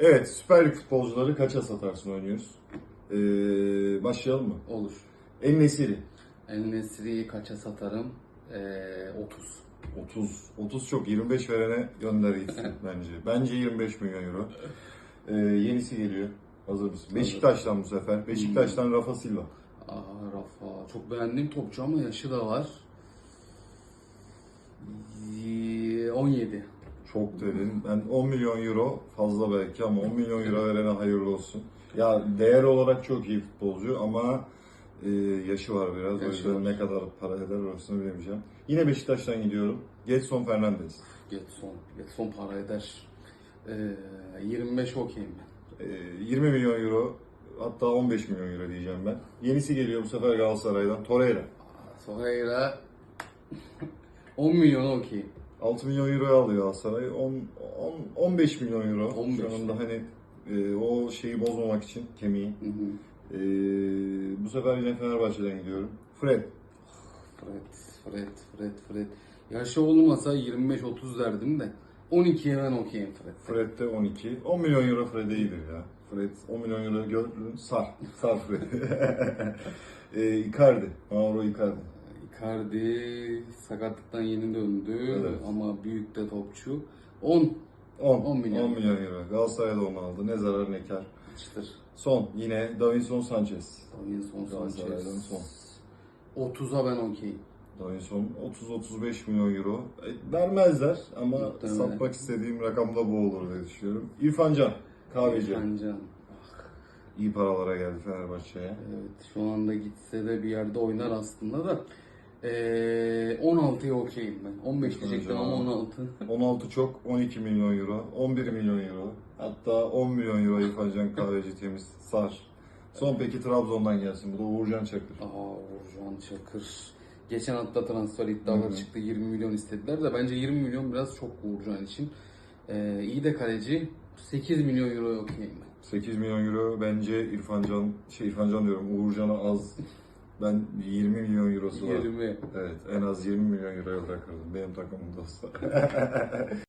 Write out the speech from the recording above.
Evet, Süper Lig futbolcuları kaça satarsın oynuyoruz? Ee, başlayalım mı? Olur. En Nesiri. El Nesri'yi kaça satarım? Ee, 30. 30. 30 çok. 25 verene gönder gitsin bence. Bence 25 milyon euro. Ee, yenisi geliyor. Hazır mısın? Beşiktaş'tan bu sefer. Beşiktaş'tan Rafa Silva. Aa Rafa. Çok beğendiğim topçu ama yaşı da var. Y- 17. Çok dedin. Ben 10 milyon euro fazla belki ama 10 milyon euro verene hayırlı olsun. Ya değer olarak çok iyi futbolcu ama e, yaşı var biraz. o Yaşı yüzden var. ne kadar para eder orasını bilemeyeceğim. Yine Beşiktaş'tan gidiyorum. Getson Fernandez. Getson. Getson para eder. Ee, 25 okeyim ben. E, 20 milyon euro hatta 15 milyon euro diyeceğim ben. Yenisi geliyor bu sefer Galatasaray'dan. Torreira. Sonra 10 milyon okeyim. 6 milyon euro alıyor Galatasaray. 10, 10, 15 milyon euro. 15 Şu anda hani e, o şeyi bozmamak için kemiği. Hı hı. Ee, bu sefer yine Fenerbahçe'den gidiyorum. Fred. Fred, Fred, Fred, Fred. Yaşı olmasa 25-30 derdim de 12'ye ben okeyim Fred. Fred de 12. 10 milyon euro Fred'e iyidir ya. Fred 10 milyon euro gördün sar. Sar Fred. ee, Icardi. Mauro Icardi. Icardi sakatlıktan yeni döndü Evet. ama büyük de topçu. 10 10. 10 milyon. 10 milyon euro. Galatasaray'da onu aldı. Ne zarar ne kar. çıtır. Son yine Davinson Sanchez. Davinson Galatasaray'dan Sanchez. son. 30'a ben okeyim. Davinson 30-35 milyon euro. E, vermezler ama Muhtemelen. satmak istediğim rakamda bu olur diye düşünüyorum. İrfan Can. Kahveci. İrfan Can. İyi paralara geldi Fenerbahçe'ye. Evet şu anda gitse de bir yerde oynar aslında da. Ee, 16'ya okeyim ben. 15 İrfan diyecektim ama 16. 16 çok, 12 milyon euro, 11 milyon euro, hatta 10 milyon euro İrfan Can Kahveci temiz, sar. Son peki Trabzon'dan gelsin, bu da Uğurcan Çakır. Aa Uğurcan Çakır. Geçen hafta transfer iddiaları çıktı 20 milyon istediler de bence 20 milyon biraz çok Uğurcan için. Ee, iyi de kaleci 8 milyon euro okeyim ben. 8 milyon euro bence İrfan Can, şey İrfan Can diyorum, Uğurcan'a az. Ben 20 milyon eurosu var. 20. Evet, en az 20 milyon euroya bırakırdım benim takımımda olsa.